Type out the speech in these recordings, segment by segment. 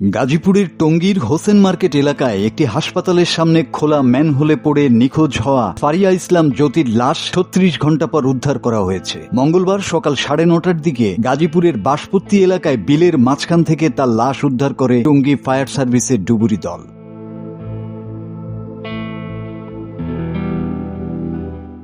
গাজীপুরের টঙ্গীর হোসেন মার্কেট এলাকায় একটি হাসপাতালের সামনে খোলা ম্যান হলে পড়ে নিখোঁজ হওয়া ফারিয়া ইসলাম জ্যোতির লাশ ছত্রিশ ঘণ্টা পর উদ্ধার করা হয়েছে। মঙ্গলবার সকাল সাড়ে নটার দিকে গাজীপুরের বাসপত্তি এলাকায় বিলের মাঝখান থেকে তার লাশ উদ্ধার করে টঙ্গী ফায়ার সার্ভিসের ডুবুরি দল।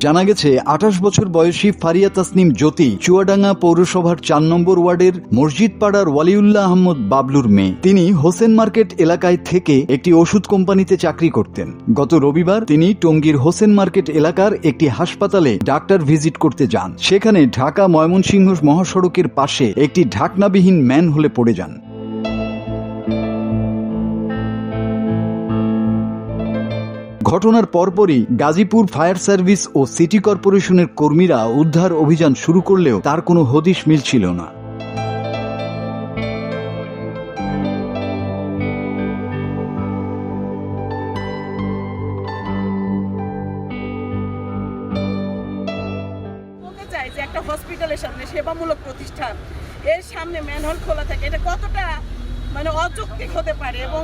জানা গেছে, আঠাশ বছর বয়সী ফারিয়া তাসনিম জ্যোতি চুয়াডাঙ্গা পৌরসভার চার নম্বর ওয়ার্ডের মসজিদ পাড়ার ওয়ালিউল্লাহ আহমদ বাবলুর মেয়ে। তিনি হোসেন মার্কেট এলাকায় থেকে একটি ওষুধ কোম্পানিতে চাকরি করতেন। গত রবিবার তিনি টঙ্গীর হোসেন মার্কেট এলাকার একটি হাসপাতালে ডাক্তার ভিজিট করতে যান। সেখানে ঢাকা ময়মনসিংহ মহাসড়কের পাশে একটি ঢাকনাবিহীন ম্যান হলে পড়ে যান। ঘটনার পরপরই গাজীপুর ফায়ার সার্ভিস ও সিটি কর্পোরেশনের কর্মীরা উদ্ধার অভিযান শুরু করলেও তার কোনো হদিশ মিলছিল না। যে একটা হসপিটালের সামনে সেবামূলক প্রতিষ্ঠান। এর সামনে ম্যানহোল খোলা থাকে। এটা কতটা মানে অযৌক্তিক হতে পারে এবং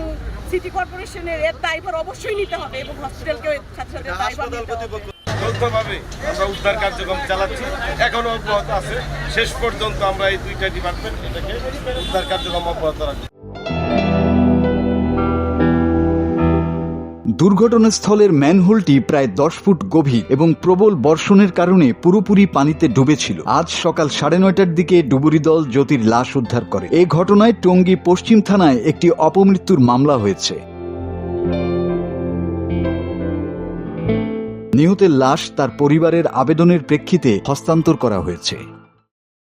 সিটি কর্পোরেশনের এর দায়ভার অবশ্যই নিতে হবে এবং হসপিটালকে সাথে সাথে দায়ভার নিতে হবে। যৌথভাবে আমরা উদ্ধার কার্যক্রম চালাচ্ছি। এখনও অব্যাহত আছে। শেষ পর্যন্ত আমরা এই দুইটা ডিপার্টমেন্ট এটাকে উদ্ধার কার্যক্রম অব্যাহত রাখব। দুর্ঘটনাস্থলের ম্যানহোলটি প্রায় দশ ফুট গভীর এবং প্রবল বর্ষণের কারণে পুরোপুরি পানিতে ডুবেছিল। আজ সকাল সাড়ে নয়টার দিকে ডুবুরি দল জ্যোতির লাশ উদ্ধার করে। এই ঘটনায় টঙ্গী পশ্চিম থানায় একটি অপমৃত্যুর মামলা হয়েছে। নিহতের লাশ তার পরিবারের আবেদনের প্রেক্ষিতে হস্তান্তর করা হয়েছে।